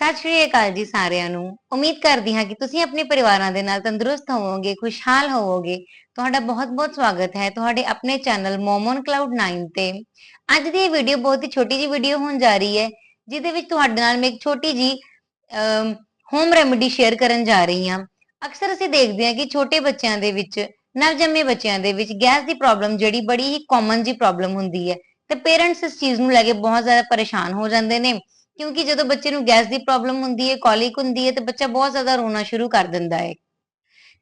ਸਤਿ ਸ਼੍ਰੀ ਅਕਾਲ ਜੀ ਸਾਰਿਆਂ ਨੂੰ। ਉਮੀਦ ਕਰਦੀ ਹਾਂ ਕਿ ਤੁਸੀਂ ਆਪਣੇ ਪਰਿਵਾਰਾਂ ਦੇ ਨਾਲ ਤੰਦਰੁਸਤ ਹੋਵੋਗੇ, ਖੁਸ਼ਹਾਲ ਹੋਵੋਗੇ। ਤੁਹਾਡਾ ਬਹੁਤ-ਬਹੁਤ ਸਵਾਗਤ ਹੈ ਤੁਹਾਡੇ ਆਪਣੇ ਚੈਨਲ ਮੋਮਨ ਕਲਾਉਡ 9 ਤੇ। ਅੱਜ ਦੀ ਇਹ ਵੀਡੀਓ ਬਹੁਤ ਹੀ ਛੋਟੀ ਜੀ ਵੀਡੀਓ ਹੋਣ ਜਾ ਰਹੀ ਹੈ, ਜਿਹਦੇ ਵਿੱਚ ਤੁਹਾਡੇ ਨਾਲ ਮੈਂ ਇੱਕ ਛੋਟੀ ਜੀ ਹੋਮ ਰੈਮੇਡੀ ਸ਼ੇਅਰ ਕਰਨ ਜਾ ਰਹੀ ਹਾਂ। ਅਕਸਰ ਅਸੀਂ ਦੇਖਦੇ ਹਾਂ ਕਿ ਛੋਟੇ ਬੱਚਿਆਂ ਦੇ ਵਿੱਚ, ਨਵਜੰਮੇ ਬੱਚਿਆਂ ਦੇ ਵਿੱਚ ਗੈਸ ਦੀ ਪ੍ਰੋਬਲਮ ਜਿਹੜੀ ਬੜੀ ਹੀ ਕਾਮਨ ਜੀ ਪ੍ਰੋਬਲਮ ਹੁੰਦੀ ਹੈ। ਤੇ ਪੇਰੈਂਟਸ ਇਸ ਚੀਜ਼ ਨੂੰ ਲੈ ਕੇ ਬਹੁਤ ਜ਼ਿਆਦਾ ਪਰੇਸ਼ਾਨ ਹੋ ਜਾਂਦੇ ਨੇ। ਕਿਉਂਕਿ ਜਦੋਂ ਬੱਚੇ ਨੂੰ ਗੈਸ ਦੀ ਪ੍ਰੋਬਲਮ ਹੁੰਦੀ ਹੈ ਕੋਲਿਕ ਹੁੰਦੀ ਹੈ, ਤੇ ਬੱਚਾ ਬਹੁਤ ਜ਼ਿਆਦਾ ਰੋਣਾ ਸ਼ੁਰੂ ਕਰ ਦਿੰਦਾ ਹੈ।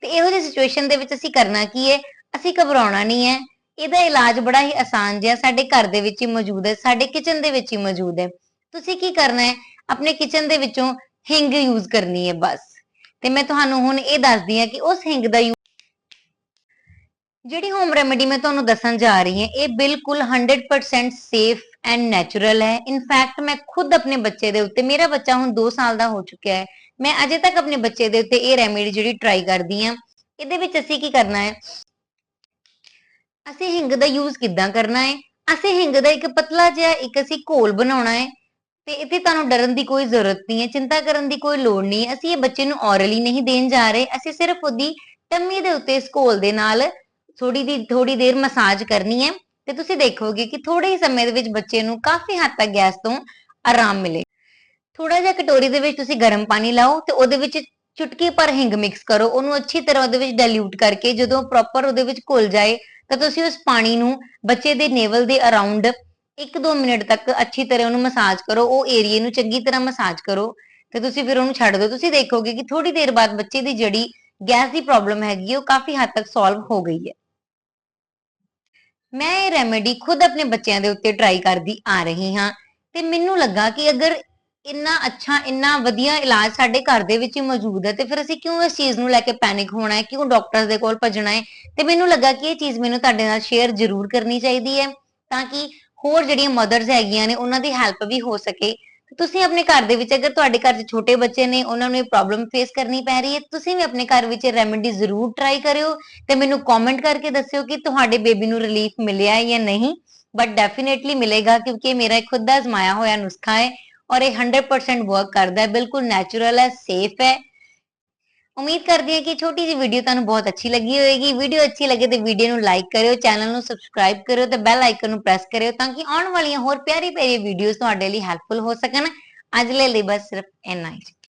ਤੇ ਇਹੋ ਜਿਹੀ ਸਿਚੁਏਸ਼ਨ ਦੇ ਵਿੱਚ ਅਸੀਂ ਕਰਨਾ ਕੀ ਹੈ? ਅਸੀਂ ਘਬਰਾਉਣਾ ਨਹੀਂ ਹੈ। ਇਹਦਾ ਇਲਾਜ ਬੜਾ ਹੀ ਆਸਾਨ ਜਿਹਾ ਸਾਡੇ ਘਰ ਦੇ ਵਿੱਚ ਹੀ ਮੌਜੂਦ ਹੈ, ਸਾਡੇ ਕਿਚਨ ਦੇ ਵਿੱਚ ਹੀ ਮੌਜੂਦ ਹੈ। ਤੁਸੀਂ ਕੀ ਕਰਨਾ ਹੈ? ਆਪਣੇ ਕਿਚਨ ਦੇ ਵਿੱਚੋਂ ਹਿੰਗ ਯੂਜ਼ ਕਰਨੀ ਹੈ ਬਸ। ਤੇ ਮੈਂ ਤੁਹਾਨੂੰ ਹੁਣ ਇਹ ਦੱਸਦੀ ਹਾਂ ਕਿ ਉਸ ਹਿੰਗ ਦਾ ਜਿਹੜੀ ਹੋਮ ਰੈਮੇਡੀ ਮੈਂ ਤੁਹਾਨੂੰ ਦੱਸਣ ਜਾ ਰਹੀ ਹਾਂ, ਇਹ ਬਿਲਕੁਲ 100% ਸੇਫ ਐਂਡ ਨੈਚੁਰਲ ਹੈ। ਇਨਫੈਕਟ ਮੈਂ ਖੁਦ ਆਪਣੇ ਬੱਚੇ ਦੇ ਉੱਤੇ, ਮੇਰਾ ਬੱਚਾ ਹੁਣ 2 ਸਾਲ ਦਾ ਹੋ ਚੁੱਕਿਆ ਹੈ। ਮੈਂ ਅਜੇ ਤੱਕ ਆਪਣੇ ਬੱਚੇ ਦੇ ਉੱਤੇ ਇਹ ਰੈਮੇਡੀ ਜਿਹੜੀ ਟਰਾਈ ਕਰਦੀ ਆ ਇਹਦੇ ਵਿੱਚ ਅਸੀਂ ਕੀ ਕਰਨਾ ਹੈ? ਅਸੀਂ ਹਿੰਗ ਦਾ ਯੂਜ਼ ਕਿੱਦਾਂ ਕਰਨਾ ਹੈ? ਅਸੀਂ ਹਿੰਗ ਦਾ ਇੱਕ ਪਤਲਾ ਜਿਹਾ ਇੱਕ ਅਸੀਂ ਘੋਲ ਬਣਾਉਣਾ ਹੈ। ਤੇ ਇੱਥੇ ਤੁਹਾਨੂੰ ਡਰਨ ਦੀ ਕੋਈ ਜ਼ਰੂਰਤ ਨਹੀਂ ਹੈ, ਚਿੰਤਾ ਕਰਨ ਦੀ ਕੋਈ ਲੋੜ ਨਹੀਂ ਹੈ। ਅਸੀਂ ਇਹ ਬੱਚੇ ਨੂੰ ਔਰਲੀ ਨਹੀਂ ਦੇਣ ਜਾ ਰਹੇ। ਅਸੀਂ ਸਿਰਫ ਉਹਦੀ ਟੰਮੀ ਦੇ ਉੱਤੇ ਇਸ ਘੋਲ ਦੇ ਨਾਲ ਥੋੜੀ ਦੀ ਥੋੜੀ ਦੇਰ ਮਸਾਜ ਕਰਨੀ ਹੈ ਤੇ ਤੁਸੀਂ ਦੇਖੋਗੇ ਕਿ ਥੋੜੇ ਹੀ ਸਮੇਂ ਦੇ ਵਿੱਚ ਬੱਚੇ ਨੂੰ ਕਾਫੀ ਹੱਦ ਤੱਕ ਗੈਸ ਤੋਂ ਆਰਾਮ ਮਿਲੇ। ਥੋੜਾ ਜਿਹਾ ਕਟੋਰੀ ਦੇ ਵਿੱਚ ਤੁਸੀਂ ਗਰਮ ਪਾਣੀ ਲਾਓ ਤੇ ਉਹਦੇ ਵਿੱਚ ਚੁਟਕੀ ਪਰ ਹਿੰਗ ਮਿਕਸ ਕਰੋ। ਉਹਨੂੰ ਅੱਛੀ ਤਰ੍ਹਾਂ ਉਹਦੇ ਵਿੱਚ ਡਾਇਲੂਟ ਕਰਕੇ ਜਦੋਂ ਪ੍ਰੋਪਰ ਉਹਦੇ ਵਿੱਚ ਘੁਲ ਜਾਏ ਤਾਂ ਤੁਸੀਂ ਉਸ ਪਾਣੀ ਨੂੰ ਬੱਚੇ ਦੇ ਨੇਵਲ ਦੇ ਅਰਾਊਂਡ 1-2 ਮਿੰਟ ਤੱਕ ਅੱਛੀ ਤਰ੍ਹਾਂ ਉਹਨੂੰ ਮਸਾਜ ਕਰੋ। ਉਹ ਏਰੀਏ ਨੂੰ ਚੰਗੀ ਤਰ੍ਹਾਂ ਮਸਾਜ ਕਰੋ ਤੇ ਤੁਸੀਂ ਫਿਰ ਉਹਨੂੰ ਛੱਡ ਦਿਓ। ਤੁਸੀਂ ਦੇਖੋਗੇ ਕਿ ਥੋੜੀ ਦੇਰ ਬਾਅਦ ਬੱਚੇ ਦੀ ਜਿਹੜੀ ਗੈਸ ਦੀ ਪ੍ਰੋਬਲਮ ਹੈਗੀ ਉਹ ਕਾਫੀ ਹੱਦ ਤੱਕ ਸੋਲਵ ਹੋ ਗਈ ਹੈ। ਮੈਂ ਇਹ ਰੈਮੇਡੀ ਖੁਦ ਆਪਣੇ ਬੱਚਿਆਂ ਦੇ ਉੱਤੇ ਟਰਾਈ ਕਰਦੀ ਆ ਰਹੀ ਹਾਂ ਤੇ ਮੈਨੂੰ ਲੱਗਾ ਕਿ ਅਗਰ ਇੰਨਾ ਅੱਛਾ, ਇੰਨਾ ਵਧੀਆ ਇਲਾਜ ਸਾਡੇ ਘਰ ਦੇ ਵਿੱਚ ਮੌਜੂਦ ਹੈ ਤੇ ਫਿਰ ਅਸੀਂ ਕਿਉਂ ਇਸ ਚੀਜ਼ ਨੂੰ ਲੈ ਕੇ ਪੈਨਿਕ ਹੋਣਾ ਹੈ? ਕਿਉਂ ਡਾਕਟਰਸ ਦੇ ਕੋਲ ਭੱਜਣਾ ਹੈ? ਤੇ ਮੈਨੂੰ ਲੱਗਾ ਕਿ ਇਹ ਚੀਜ਼ ਮੈਨੂੰ ਤੁਹਾਡੇ ਨਾਲ ਸ਼ੇਅਰ ਜ਼ਰੂਰ ਕਰਨੀ ਚਾਹੀਦੀ ਹੈ ਤਾਂ ਕਿ ਹੋਰ ਜਿਹੜੀਆਂ ਮਦਰਸ ਹੈਗੀਆਂ ਨੇ ਉਹਨਾਂ ਦੀ ਹੈਲਪ ਵੀ ਹੋ ਸਕੇ। ਤੁਸੀਂ ਆਪਣੇ ਘਰ ਦੇ ਵਿੱਚ ਅਗਰ ਤੁਹਾਡੇ ਘਰ 'ਚ ਛੋਟੇ ਬੱਚੇ ਨੇ, ਉਹਨਾਂ ਨੂੰ ਇਹ ਪ੍ਰੋਬਲਮ ਫੇਸ ਕਰਨੀ ਪੈ ਰਹੀ ਹੈ, ਤੁਸੀਂ ਵੀ ਆਪਣੇ ਘਰ ਵਿੱਚ ਰੈਮੇਡੀ ਜ਼ਰੂਰ ਟਰਾਈ ਕਰਿਓ ਤੇ ਮੈਨੂੰ ਕਮੈਂਟ ਕਰਕੇ ਦੱਸਿਓ ਕਿ ਤੁਹਾਡੇ ਬੇਬੀ ਨੂੰ ਰਿਲੀਫ ਮਿਲਿਆ ਹੈ ਜਾਂ ਨਹੀਂ। ਬਟ ਡੈਫੀਨਿਟਲੀ ਮਿਲੇਗਾ ਕਿਉਂਕਿ ਇਹ ਮੇਰਾ ਖੁਦ ਦਾ ਅਜ਼ਮਾਇਆ ਹੋਇਆ ਨੁਸਖਾ ਹੈ ਔਰ ਇਹ 100% ਵਰਕ ਕਰਦਾ ਹੈ, ਬਿਲਕੁਲ ਨੈਚੁਰਲ ਹੈ ਸੇਫ ਹੈ। ਉਮੀਦ ਕਰਦੀ ਹਾਂ ਕਿ ਛੋਟੀ ਜਿਹੀ ਵੀਡੀਓ ਤੁਹਾਨੂੰ ਬਹੁਤ ਅੱਛੀ ਲੱਗੀ ਹੋਵੇਗੀ। ਵੀਡੀਓ ਅੱਛੀ ਲੱਗੇ ਤੇ ਵੀਡੀਓ ਨੂੰ ਲਾਈਕ ਕਰਿਓ ਚੈਨਲ ਨੂੰ ਸਬਸਕ੍ਰਾਈਬ ਕਰਿਓ ਤੇ ਬੈਲ ਆਈਕਨ ਨੂੰ ਪ੍ਰੈਸ ਕਰਿਓ ਤਾਂ ਕਿ ਆਉਣ ਵਾਲੀਆਂ ਹੋਰ ਪਿਆਰੀ ਪਿਆਰੀ ਵੀਡੀਓਜ਼ ਤੁਹਾਡੇ ਲਈ ਹੈਲਪਫੁਲ ਹੋ ਸਕਣ। ਅੱਜ ਲਈ ਬਸ ਸਿਰਫ ਇੰਨਾ ਹੀ।